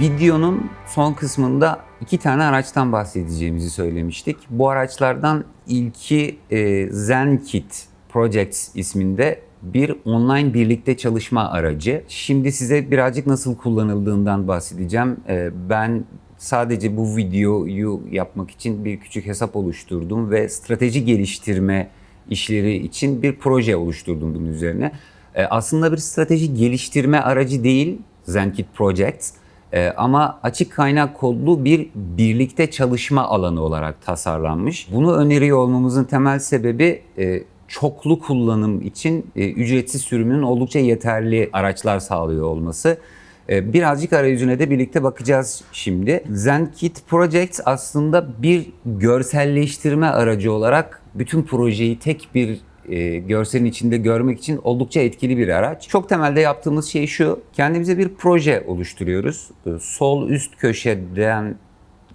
Videonun son kısmında iki tane araçtan bahsedeceğimizi söylemiştik. Bu araçlardan ilki e, ZenKit Projects isminde bir online birlikte çalışma aracı. Şimdi size birazcık nasıl kullanıldığından bahsedeceğim. E, ben sadece bu videoyu yapmak için bir küçük hesap oluşturdum ve strateji geliştirme işleri için bir proje oluşturdum bunun üzerine. E, aslında bir strateji geliştirme aracı değil ZenKit Projects. Ee, ama açık kaynak kodlu bir birlikte çalışma alanı olarak tasarlanmış. Bunu öneriyor olmamızın temel sebebi e, çoklu kullanım için e, ücretsiz sürümünün oldukça yeterli araçlar sağlıyor olması. E, birazcık arayüzüne de birlikte bakacağız şimdi. ZenKit Project aslında bir görselleştirme aracı olarak bütün projeyi tek bir e, görselin içinde görmek için oldukça etkili bir araç. Çok temelde yaptığımız şey şu, kendimize bir proje oluşturuyoruz. E, sol üst köşeden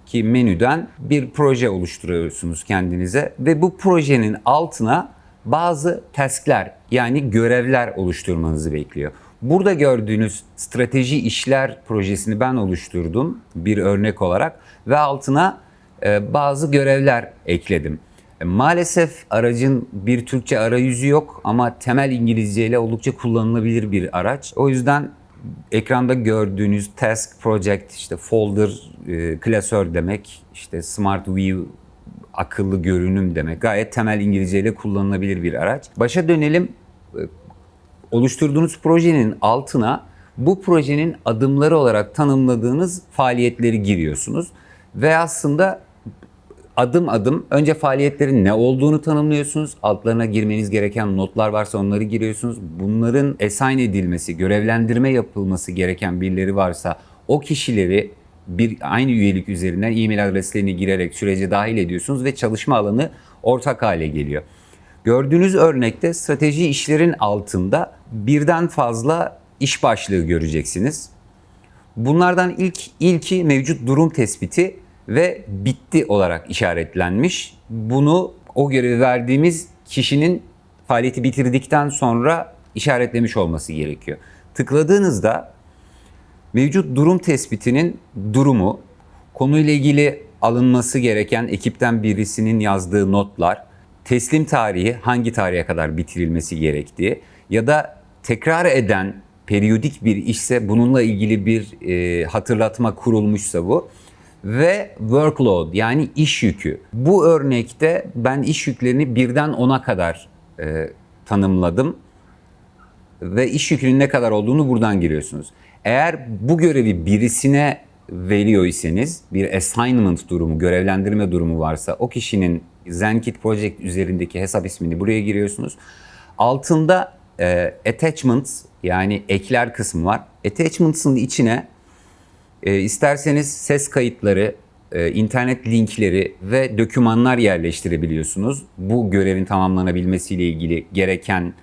ki menüden bir proje oluşturuyorsunuz kendinize ve bu projenin altına bazı task'ler yani görevler oluşturmanızı bekliyor. Burada gördüğünüz strateji işler projesini ben oluşturdum bir örnek olarak ve altına e, bazı görevler ekledim. E, Maalesef aracın bir Türkçe arayüzü yok ama temel İngilizce ile oldukça kullanılabilir bir araç. O yüzden ekranda gördüğünüz task, project, işte folder, e, klasör demek, işte smart view, akıllı görünüm demek. Gayet temel İngilizce ile kullanılabilir bir araç. Başa dönelim. E, Oluşturduğunuz projenin altına bu projenin adımları olarak tanımladığınız faaliyetleri giriyorsunuz. Ve aslında adım adım önce faaliyetlerin ne olduğunu tanımlıyorsunuz. Altlarına girmeniz gereken notlar varsa onları giriyorsunuz. Bunların assign edilmesi, görevlendirme yapılması gereken birileri varsa o kişileri bir aynı üyelik üzerinden e-mail adreslerini girerek sürece dahil ediyorsunuz ve çalışma alanı ortak hale geliyor. Gördüğünüz örnekte strateji işlerin altında birden fazla iş başlığı göreceksiniz. Bunlardan ilk ilki mevcut durum tespiti ve bitti olarak işaretlenmiş. Bunu o görevi verdiğimiz kişinin faaliyeti bitirdikten sonra işaretlemiş olması gerekiyor. Tıkladığınızda mevcut durum tespitinin durumu, konuyla ilgili alınması gereken ekipten birisinin yazdığı notlar, teslim tarihi hangi tarihe kadar bitirilmesi gerektiği ya da tekrar eden periyodik bir işse bununla ilgili bir e, hatırlatma kurulmuşsa bu ve workload yani iş yükü. Bu örnekte ben iş yüklerini birden 10'a kadar e, tanımladım ve iş yükünün ne kadar olduğunu buradan giriyorsunuz. Eğer bu görevi birisine veriyor iseniz bir assignment durumu, görevlendirme durumu varsa o kişinin ZenKit Project üzerindeki hesap ismini buraya giriyorsunuz. Altında e, attachments yani ekler kısmı var. Attachments'ın içine e, isterseniz ses kayıtları, e, internet linkleri ve dokümanlar yerleştirebiliyorsunuz. Bu görevin tamamlanabilmesiyle ilgili gereken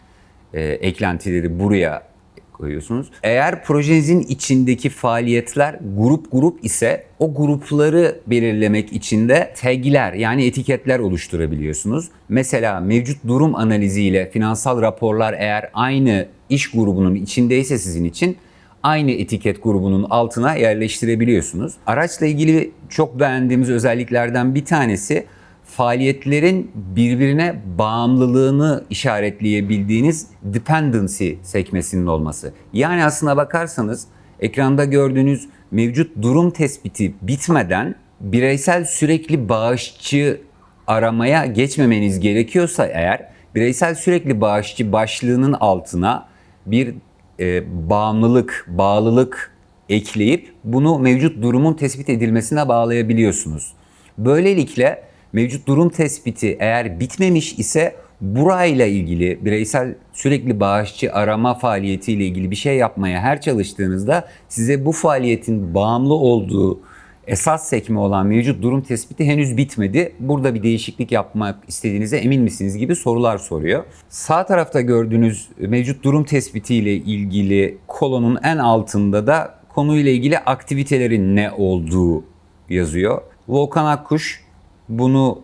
e, eklentileri buraya koyuyorsunuz. Eğer projenizin içindeki faaliyetler grup grup ise o grupları belirlemek için de tagler yani etiketler oluşturabiliyorsunuz. Mesela mevcut durum analiziyle finansal raporlar eğer aynı iş grubunun içindeyse sizin için aynı etiket grubunun altına yerleştirebiliyorsunuz. Araçla ilgili çok beğendiğimiz özelliklerden bir tanesi faaliyetlerin birbirine bağımlılığını işaretleyebildiğiniz dependency sekmesinin olması. Yani aslına bakarsanız ekranda gördüğünüz mevcut durum tespiti bitmeden bireysel sürekli bağışçı aramaya geçmemeniz gerekiyorsa eğer bireysel sürekli bağışçı başlığının altına bir e, bağımlılık, bağlılık ekleyip bunu mevcut durumun tespit edilmesine bağlayabiliyorsunuz. Böylelikle mevcut durum tespiti eğer bitmemiş ise burayla ilgili bireysel sürekli bağışçı arama faaliyetiyle ilgili bir şey yapmaya her çalıştığınızda size bu faaliyetin bağımlı olduğu esas sekme olan mevcut durum tespiti henüz bitmedi. Burada bir değişiklik yapmak istediğinize emin misiniz gibi sorular soruyor. Sağ tarafta gördüğünüz mevcut durum tespiti ile ilgili kolonun en altında da konuyla ilgili aktivitelerin ne olduğu yazıyor. Volkan Akkuş bunu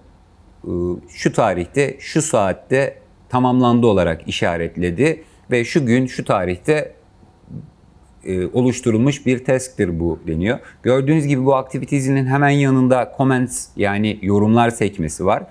ıı, şu tarihte, şu saatte tamamlandı olarak işaretledi ve şu gün, şu tarihte e, oluşturulmuş bir task'tir bu deniyor. Gördüğünüz gibi bu activities'in hemen yanında comments yani yorumlar sekmesi var.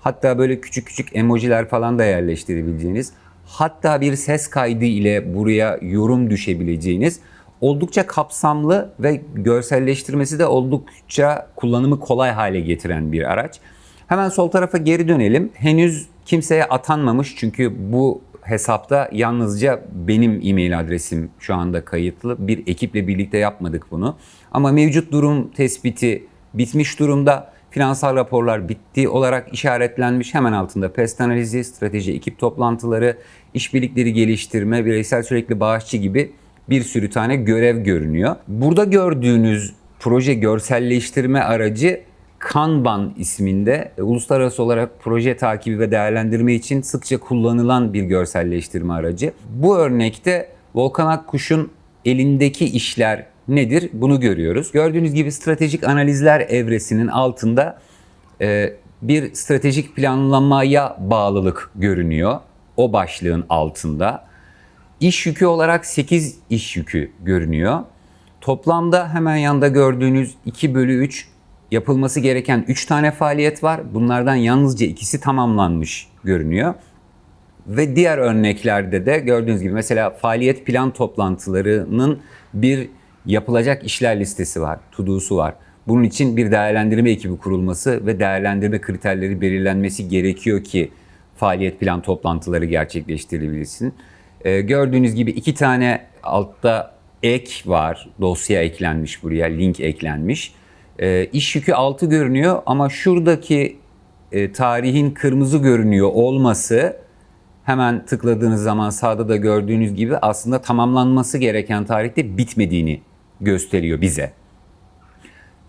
Hatta böyle küçük küçük emojiler falan da yerleştirebileceğiniz, hatta bir ses kaydı ile buraya yorum düşebileceğiniz oldukça kapsamlı ve görselleştirmesi de oldukça kullanımı kolay hale getiren bir araç. Hemen sol tarafa geri dönelim. Henüz kimseye atanmamış çünkü bu hesapta yalnızca benim e-mail adresim şu anda kayıtlı. Bir ekiple birlikte yapmadık bunu. Ama mevcut durum tespiti bitmiş durumda. Finansal raporlar bitti olarak işaretlenmiş. Hemen altında PEST analizi, strateji ekip toplantıları, işbirlikleri geliştirme, bireysel sürekli bağışçı gibi bir sürü tane görev görünüyor. Burada gördüğünüz proje görselleştirme aracı Kanban isminde e, uluslararası olarak proje takibi ve değerlendirme için sıkça kullanılan bir görselleştirme aracı. Bu örnekte Volkan Akkuş'un elindeki işler nedir bunu görüyoruz. Gördüğünüz gibi stratejik analizler evresinin altında e, bir stratejik planlamaya bağlılık görünüyor. O başlığın altında. İş yükü olarak 8 iş yükü görünüyor. Toplamda hemen yanda gördüğünüz 2 bölü 3 yapılması gereken 3 tane faaliyet var. Bunlardan yalnızca ikisi tamamlanmış görünüyor. Ve diğer örneklerde de gördüğünüz gibi mesela faaliyet plan toplantılarının bir yapılacak işler listesi var, to var. Bunun için bir değerlendirme ekibi kurulması ve değerlendirme kriterleri belirlenmesi gerekiyor ki faaliyet plan toplantıları gerçekleştirilebilsin. Ee, gördüğünüz gibi iki tane altta ek var, dosya eklenmiş buraya, link eklenmiş. Ee, iş yükü 6 görünüyor ama şuradaki e, tarihin kırmızı görünüyor olması hemen tıkladığınız zaman sağda da gördüğünüz gibi aslında tamamlanması gereken tarihte bitmediğini gösteriyor bize.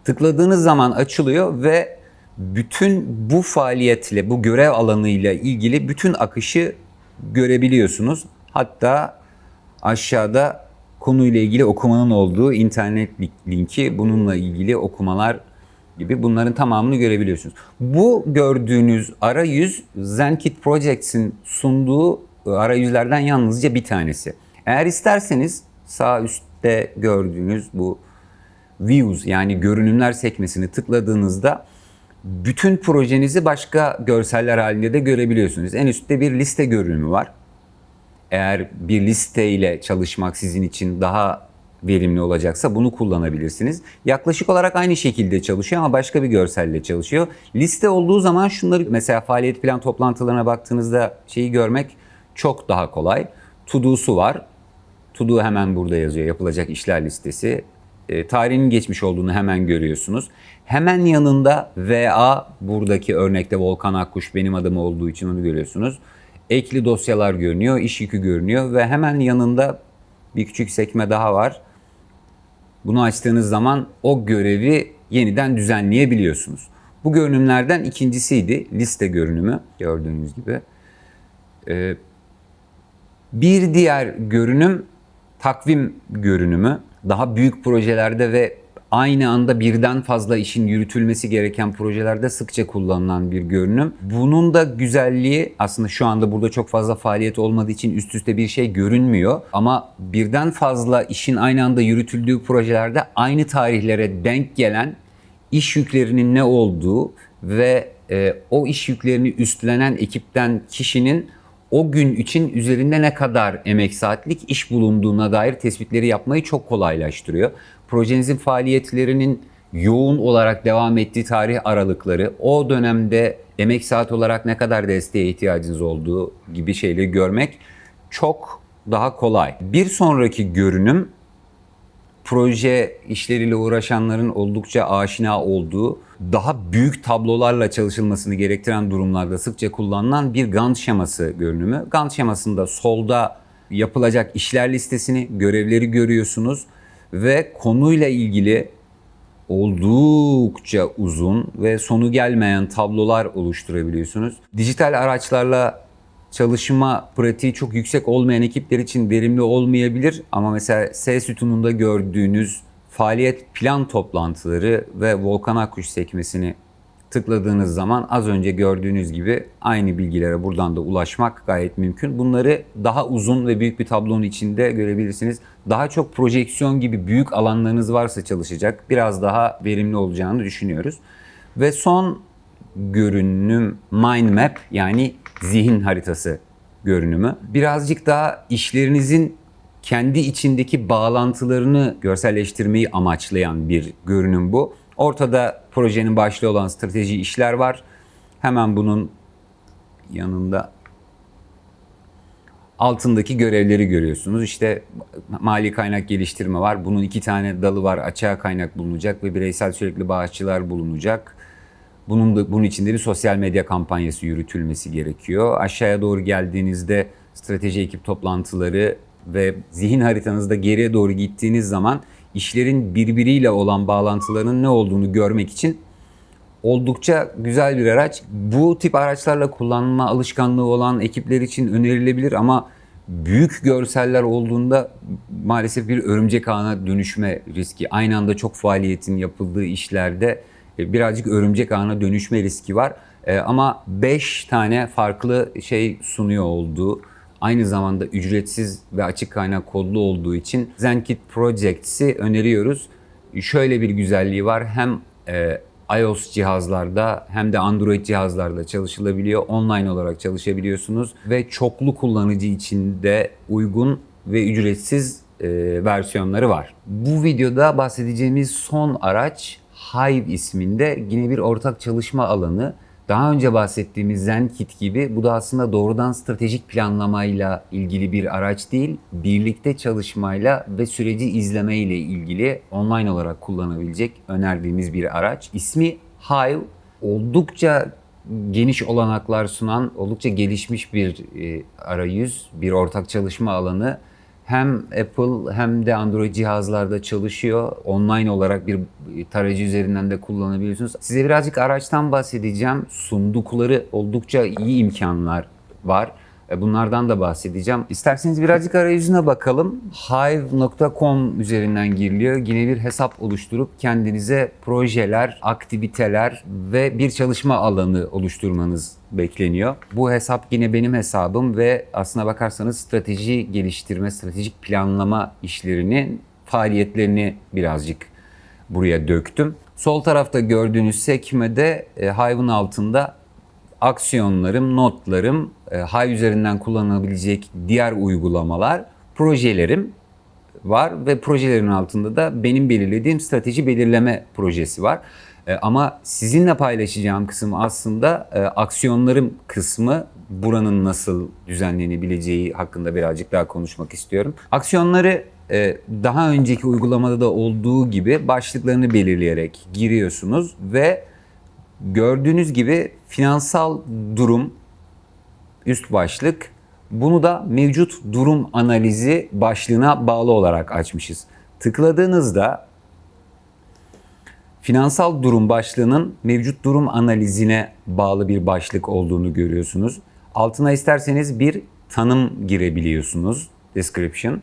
Tıkladığınız zaman açılıyor ve bütün bu faaliyetle, bu görev alanıyla ilgili bütün akışı görebiliyorsunuz. Hatta aşağıda konuyla ilgili okumanın olduğu internet linki, bununla ilgili okumalar gibi bunların tamamını görebiliyorsunuz. Bu gördüğünüz arayüz ZenKit Projects'in sunduğu arayüzlerden yalnızca bir tanesi. Eğer isterseniz sağ üstte gördüğünüz bu views yani görünümler sekmesini tıkladığınızda bütün projenizi başka görseller halinde de görebiliyorsunuz. En üstte bir liste görünümü var. Eğer bir liste ile çalışmak sizin için daha verimli olacaksa bunu kullanabilirsiniz. Yaklaşık olarak aynı şekilde çalışıyor ama başka bir görselle çalışıyor. Liste olduğu zaman şunları mesela faaliyet plan toplantılarına baktığınızda şeyi görmek çok daha kolay. To var. To hemen burada yazıyor. Yapılacak işler listesi. E, tarihinin geçmiş olduğunu hemen görüyorsunuz. Hemen yanında VA buradaki örnekte Volkan Akkuş benim adım olduğu için onu görüyorsunuz. Ekli dosyalar görünüyor, iş yükü görünüyor ve hemen yanında bir küçük sekme daha var. Bunu açtığınız zaman o görevi yeniden düzenleyebiliyorsunuz. Bu görünümlerden ikincisiydi liste görünümü gördüğünüz gibi. Ee, bir diğer görünüm takvim görünümü. Daha büyük projelerde ve aynı anda birden fazla işin yürütülmesi gereken projelerde sıkça kullanılan bir görünüm. Bunun da güzelliği aslında şu anda burada çok fazla faaliyet olmadığı için üst üste bir şey görünmüyor. Ama birden fazla işin aynı anda yürütüldüğü projelerde aynı tarihlere denk gelen iş yüklerinin ne olduğu ve e, o iş yüklerini üstlenen ekipten kişinin o gün için üzerinde ne kadar emek saatlik iş bulunduğuna dair tespitleri yapmayı çok kolaylaştırıyor. Projenizin faaliyetlerinin yoğun olarak devam ettiği tarih aralıkları, o dönemde emek saat olarak ne kadar desteğe ihtiyacınız olduğu gibi şeyleri görmek çok daha kolay. Bir sonraki görünüm proje işleriyle uğraşanların oldukça aşina olduğu, daha büyük tablolarla çalışılmasını gerektiren durumlarda sıkça kullanılan bir Gantt şeması görünümü. Gantt şemasında solda yapılacak işler listesini, görevleri görüyorsunuz ve konuyla ilgili oldukça uzun ve sonu gelmeyen tablolar oluşturabiliyorsunuz. Dijital araçlarla çalışma pratiği çok yüksek olmayan ekipler için verimli olmayabilir ama mesela S sütununda gördüğünüz faaliyet plan toplantıları ve Volkan Akkuş sekmesini tıkladığınız zaman az önce gördüğünüz gibi aynı bilgilere buradan da ulaşmak gayet mümkün. Bunları daha uzun ve büyük bir tablonun içinde görebilirsiniz. Daha çok projeksiyon gibi büyük alanlarınız varsa çalışacak biraz daha verimli olacağını düşünüyoruz. Ve son görünüm mind map yani zihin haritası görünümü. Birazcık daha işlerinizin kendi içindeki bağlantılarını görselleştirmeyi amaçlayan bir görünüm bu. Ortada projenin başlığı olan strateji işler var. Hemen bunun yanında altındaki görevleri görüyorsunuz. İşte mali kaynak geliştirme var. Bunun iki tane dalı var. Açığa kaynak bulunacak ve bireysel sürekli bağışçılar bulunacak. Bunun da bunun içinde bir sosyal medya kampanyası yürütülmesi gerekiyor. Aşağıya doğru geldiğinizde strateji ekip toplantıları ve zihin haritanızda geriye doğru gittiğiniz zaman işlerin birbiriyle olan bağlantılarının ne olduğunu görmek için oldukça güzel bir araç. Bu tip araçlarla kullanma alışkanlığı olan ekipler için önerilebilir ama büyük görseller olduğunda maalesef bir örümcek ağına dönüşme riski. Aynı anda çok faaliyetin yapıldığı işlerde e, birazcık örümcek ağına dönüşme riski var. E, ama 5 tane farklı şey sunuyor olduğu aynı zamanda ücretsiz ve açık kaynak kodlu olduğu için ZenKit Projects'i öneriyoruz. Şöyle bir güzelliği var. Hem e, iOS cihazlarda hem de Android cihazlarda çalışılabiliyor. Online olarak çalışabiliyorsunuz ve çoklu kullanıcı için de uygun ve ücretsiz e, versiyonları var. Bu videoda bahsedeceğimiz son araç Hive isminde yine bir ortak çalışma alanı. Daha önce bahsettiğimiz ZenKit gibi bu da aslında doğrudan stratejik planlamayla ilgili bir araç değil, birlikte çalışmayla ve süreci izlemeyle ilgili online olarak kullanabilecek önerdiğimiz bir araç. İsmi Hive oldukça geniş olanaklar sunan, oldukça gelişmiş bir e, arayüz, bir ortak çalışma alanı hem Apple hem de Android cihazlarda çalışıyor. Online olarak bir tarayıcı üzerinden de kullanabiliyorsunuz. Size birazcık araçtan bahsedeceğim. Sundukları oldukça iyi imkanlar var. E, bunlardan da bahsedeceğim. İsterseniz birazcık arayüzüne bakalım. Hive.com üzerinden giriliyor. Yine bir hesap oluşturup kendinize projeler, aktiviteler ve bir çalışma alanı oluşturmanız bekleniyor. Bu hesap yine benim hesabım ve aslına bakarsanız strateji geliştirme, stratejik planlama işlerinin faaliyetlerini birazcık buraya döktüm. Sol tarafta gördüğünüz sekmede e, Hive'ın altında aksiyonlarım, notlarım, e, Hive üzerinden kullanılabilecek diğer uygulamalar, projelerim var ve projelerin altında da benim belirlediğim strateji belirleme projesi var. E, ama sizinle paylaşacağım kısım aslında e, aksiyonlarım kısmı buranın nasıl düzenlenebileceği hakkında birazcık daha konuşmak istiyorum. Aksiyonları daha önceki uygulamada da olduğu gibi başlıklarını belirleyerek giriyorsunuz ve gördüğünüz gibi finansal durum üst başlık bunu da mevcut durum analizi başlığına bağlı olarak açmışız. Tıkladığınızda finansal durum başlığının mevcut durum analizine bağlı bir başlık olduğunu görüyorsunuz. Altına isterseniz bir tanım girebiliyorsunuz. Description.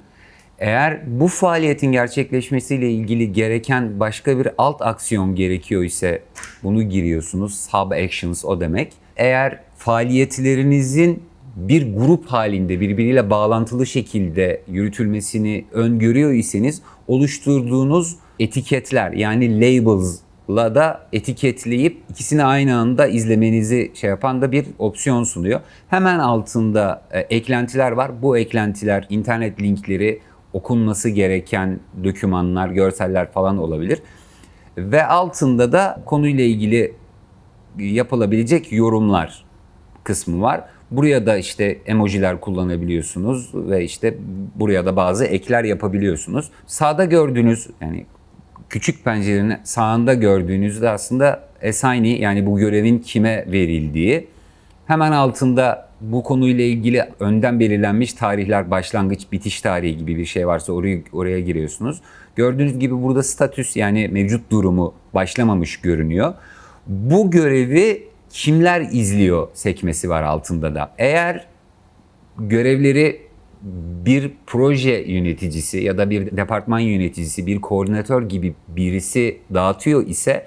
Eğer bu faaliyetin gerçekleşmesiyle ilgili gereken başka bir alt aksiyon gerekiyor ise bunu giriyorsunuz. Sub actions o demek. Eğer faaliyetlerinizin bir grup halinde birbiriyle bağlantılı şekilde yürütülmesini öngörüyor iseniz oluşturduğunuz etiketler yani labels'la da etiketleyip ikisini aynı anda izlemenizi şey yapan da bir opsiyon sunuyor. Hemen altında e, eklentiler var. Bu eklentiler internet linkleri, okunması gereken dokümanlar, görseller falan olabilir. Ve altında da konuyla ilgili yapılabilecek yorumlar kısmı var. Buraya da işte emojiler kullanabiliyorsunuz ve işte buraya da bazı ekler yapabiliyorsunuz. Sağda gördüğünüz yani küçük pencerenin sağında gördüğünüzde aslında assignee yani bu görevin kime verildiği. Hemen altında bu konuyla ilgili önden belirlenmiş tarihler, başlangıç, bitiş tarihi gibi bir şey varsa oraya, oraya giriyorsunuz. Gördüğünüz gibi burada statüs yani mevcut durumu başlamamış görünüyor. Bu görevi kimler izliyor sekmesi var altında da. Eğer görevleri bir proje yöneticisi ya da bir departman yöneticisi, bir koordinatör gibi birisi dağıtıyor ise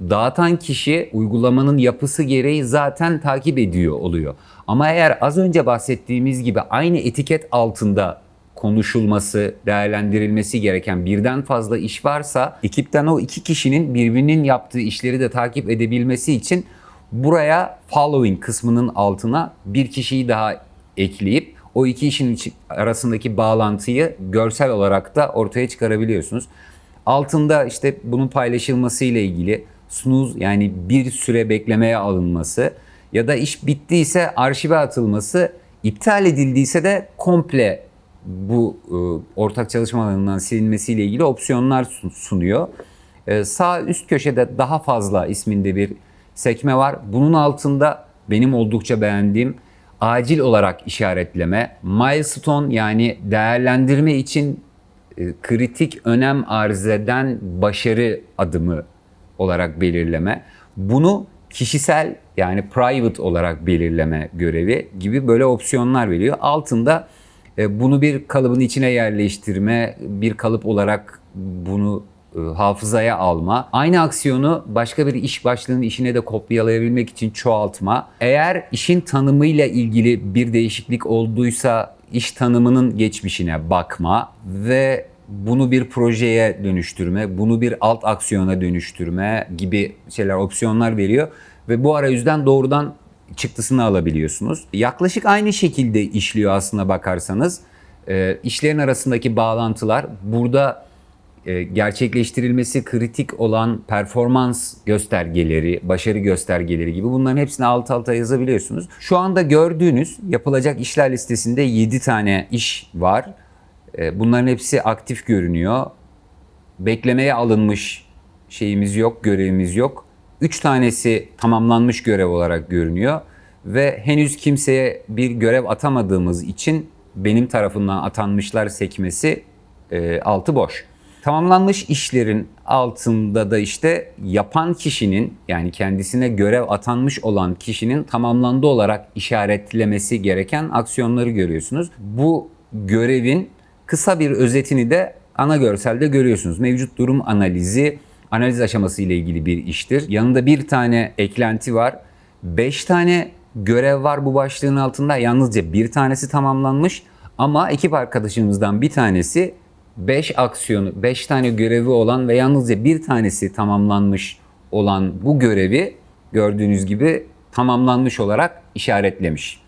dağıtan kişi uygulamanın yapısı gereği zaten takip ediyor oluyor. Ama eğer az önce bahsettiğimiz gibi aynı etiket altında konuşulması, değerlendirilmesi gereken birden fazla iş varsa ekipten o iki kişinin birbirinin yaptığı işleri de takip edebilmesi için buraya following kısmının altına bir kişiyi daha ekleyip o iki işin arasındaki bağlantıyı görsel olarak da ortaya çıkarabiliyorsunuz. Altında işte bunun paylaşılması ile ilgili snooze yani bir süre beklemeye alınması ya da iş bittiyse arşive atılması, iptal edildiyse de komple bu e, ortak çalışma alanından silinmesiyle ilgili opsiyonlar sun- sunuyor. E, sağ üst köşede daha fazla isminde bir sekme var. Bunun altında benim oldukça beğendiğim acil olarak işaretleme, milestone yani değerlendirme için e, kritik önem arz eden başarı adımı olarak belirleme. Bunu kişisel yani private olarak belirleme görevi gibi böyle opsiyonlar veriyor. Altında e, bunu bir kalıbın içine yerleştirme, bir kalıp olarak bunu hafızaya alma. Aynı aksiyonu başka bir iş başlığının işine de kopyalayabilmek için çoğaltma. Eğer işin tanımıyla ilgili bir değişiklik olduysa iş tanımının geçmişine bakma ve bunu bir projeye dönüştürme, bunu bir alt aksiyona dönüştürme gibi şeyler, opsiyonlar veriyor ve bu arayüzden doğrudan çıktısını alabiliyorsunuz. Yaklaşık aynı şekilde işliyor aslına bakarsanız. Ee, işlerin arasındaki bağlantılar burada e, gerçekleştirilmesi kritik olan performans göstergeleri, başarı göstergeleri gibi bunların hepsini alt alta yazabiliyorsunuz. Şu anda gördüğünüz yapılacak işler listesinde 7 tane iş var. E, Bunların hepsi aktif görünüyor. Beklemeye alınmış şeyimiz yok, görevimiz yok. 3 tanesi tamamlanmış görev olarak görünüyor ve henüz kimseye bir görev atamadığımız için benim tarafından atanmışlar sekmesi e, altı boş. Tamamlanmış işlerin altında da işte yapan kişinin yani kendisine görev atanmış olan kişinin tamamlandı olarak işaretlemesi gereken aksiyonları görüyorsunuz. Bu görevin kısa bir özetini de ana görselde görüyorsunuz. Mevcut durum analizi, analiz aşaması ile ilgili bir iştir. Yanında bir tane eklenti var. 5 tane görev var bu başlığın altında. Yalnızca bir tanesi tamamlanmış ama ekip arkadaşımızdan bir tanesi 5 aksiyonu, 5 tane görevi olan ve yalnızca bir tanesi tamamlanmış olan bu görevi gördüğünüz gibi tamamlanmış olarak işaretlemiş.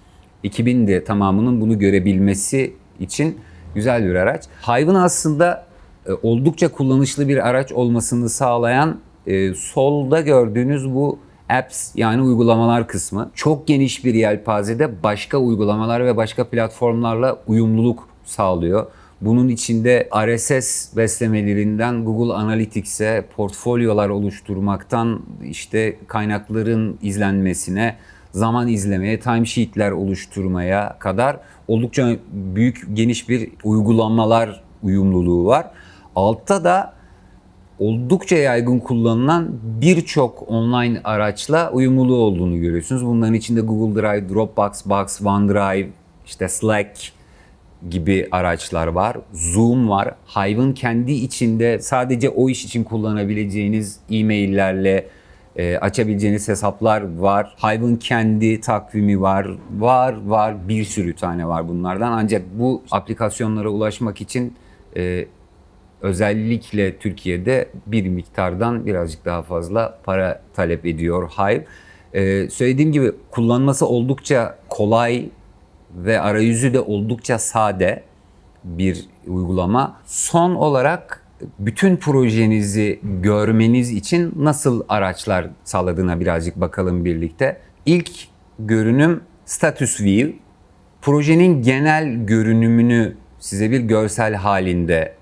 2000 de tamamının bunu görebilmesi için güzel bir araç. Hive'ın aslında e, oldukça kullanışlı bir araç olmasını sağlayan e, solda gördüğünüz bu apps yani uygulamalar kısmı. Çok geniş bir yelpazede başka uygulamalar ve başka platformlarla uyumluluk sağlıyor. Bunun içinde RSS beslemelerinden Google Analytics'e, portfolyolar oluşturmaktan işte kaynakların izlenmesine, zaman izlemeye, timesheetler oluşturmaya kadar oldukça büyük geniş bir uygulamalar uyumluluğu var. Altta da oldukça yaygın kullanılan birçok online araçla uyumluluğu olduğunu görüyorsunuz. Bunların içinde Google Drive, Dropbox, Box, OneDrive, işte Slack gibi araçlar var. Zoom var. Hive'ın kendi içinde sadece o iş için kullanabileceğiniz e-maillerle e, açabileceğiniz hesaplar var. Hive'ın kendi takvimi var. Var var bir sürü tane var bunlardan. Ancak bu aplikasyonlara ulaşmak için e, özellikle Türkiye'de bir miktardan birazcık daha fazla para talep ediyor Hive. Ee, söylediğim gibi kullanması oldukça kolay ve arayüzü de oldukça sade bir uygulama. Son olarak bütün projenizi görmeniz için nasıl araçlar sağladığına birazcık bakalım birlikte. İlk görünüm Status View. Projenin genel görünümünü size bir görsel halinde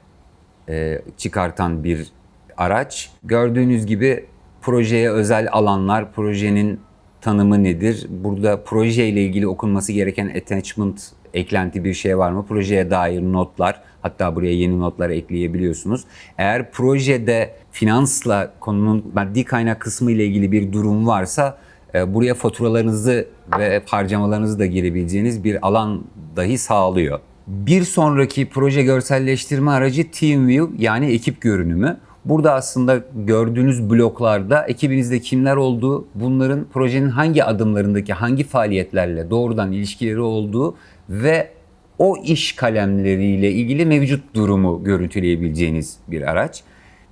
e, çıkartan bir araç. Gördüğünüz gibi projeye özel alanlar, projenin tanımı nedir? Burada proje ile ilgili okunması gereken attachment, eklenti bir şey var mı? Projeye dair notlar, hatta buraya yeni notlar ekleyebiliyorsunuz. Eğer projede finansla konunun maddi kaynak kısmı ile ilgili bir durum varsa e, buraya faturalarınızı ve harcamalarınızı da girebileceğiniz bir alan dahi sağlıyor. Bir sonraki proje görselleştirme aracı TeamView yani ekip görünümü. Burada aslında gördüğünüz bloklarda ekibinizde kimler olduğu, bunların projenin hangi adımlarındaki hangi faaliyetlerle doğrudan ilişkileri olduğu ve o iş kalemleriyle ilgili mevcut durumu görüntüleyebileceğiniz bir araç.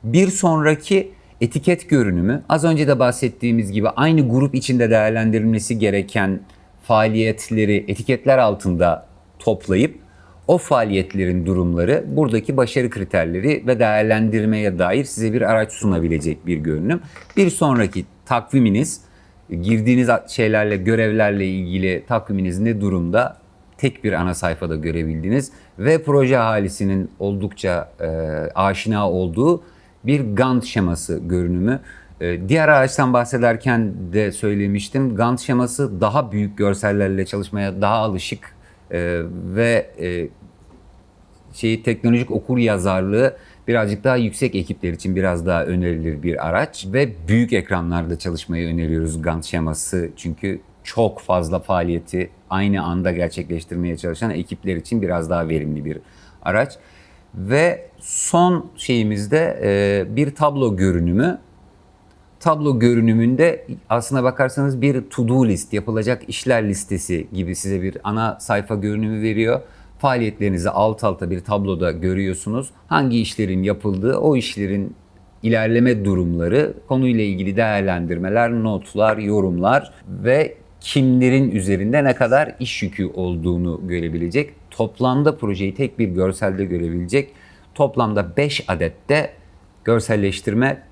Bir sonraki etiket görünümü az önce de bahsettiğimiz gibi aynı grup içinde değerlendirilmesi gereken faaliyetleri etiketler altında toplayıp o faaliyetlerin durumları, buradaki başarı kriterleri ve değerlendirmeye dair size bir araç sunabilecek bir görünüm. Bir sonraki takviminiz, girdiğiniz şeylerle, görevlerle ilgili takviminiz ne durumda? Tek bir ana sayfada görebildiğiniz ve proje ahalisinin oldukça e, aşina olduğu bir Gantt şeması görünümü. E, diğer araçtan bahsederken de söylemiştim. Gantt şeması daha büyük görsellerle çalışmaya daha alışık e, ve e, şeyi teknolojik okur yazarlığı birazcık daha yüksek ekipler için biraz daha önerilir bir araç ve büyük ekranlarda çalışmayı öneriyoruz Gantt şeması çünkü çok fazla faaliyeti aynı anda gerçekleştirmeye çalışan ekipler için biraz daha verimli bir araç. Ve son şeyimizde e, bir tablo görünümü. Tablo görünümünde aslına bakarsanız bir to-do list, yapılacak işler listesi gibi size bir ana sayfa görünümü veriyor. Faaliyetlerinizi alt alta bir tabloda görüyorsunuz. Hangi işlerin yapıldığı, o işlerin ilerleme durumları, konuyla ilgili değerlendirmeler, notlar, yorumlar ve kimlerin üzerinde ne kadar iş yükü olduğunu görebilecek. Toplamda projeyi tek bir görselde görebilecek. Toplamda 5 adette görselleştirme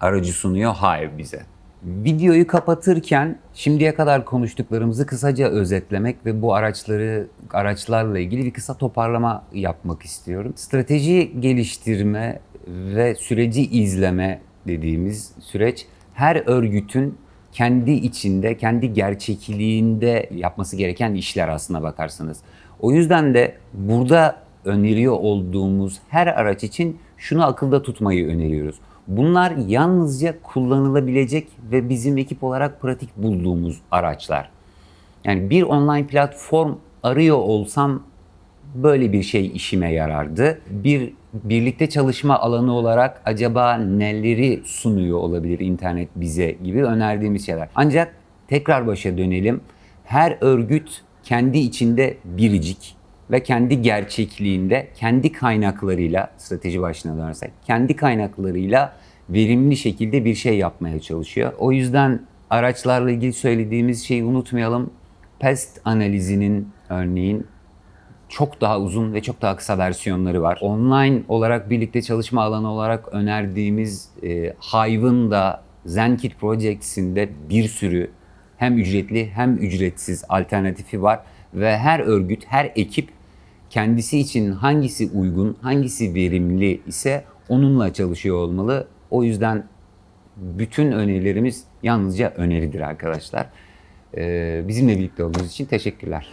aracı sunuyor Hive bize. Videoyu kapatırken şimdiye kadar konuştuklarımızı kısaca özetlemek ve bu araçları araçlarla ilgili bir kısa toparlama yapmak istiyorum. Strateji geliştirme ve süreci izleme dediğimiz süreç her örgütün kendi içinde, kendi gerçekliğinde yapması gereken işler aslına bakarsanız. O yüzden de burada öneriyor olduğumuz her araç için şunu akılda tutmayı öneriyoruz. Bunlar yalnızca kullanılabilecek ve bizim ekip olarak pratik bulduğumuz araçlar. Yani bir online platform arıyor olsam böyle bir şey işime yarardı. Bir birlikte çalışma alanı olarak acaba neleri sunuyor olabilir internet bize gibi önerdiğimiz şeyler. Ancak tekrar başa dönelim. Her örgüt kendi içinde biricik ve kendi gerçekliğinde, kendi kaynaklarıyla, strateji başına dönersek, kendi kaynaklarıyla verimli şekilde bir şey yapmaya çalışıyor. O yüzden araçlarla ilgili söylediğimiz şeyi unutmayalım. Pest analizinin örneğin çok daha uzun ve çok daha kısa versiyonları var. Online olarak birlikte çalışma alanı olarak önerdiğimiz e, Hive'ın ZenKit Projects'in de bir sürü hem ücretli hem ücretsiz alternatifi var ve her örgüt, her ekip kendisi için hangisi uygun, hangisi verimli ise onunla çalışıyor olmalı. O yüzden bütün önerilerimiz yalnızca öneridir arkadaşlar. Ee, bizimle birlikte olduğunuz için teşekkürler.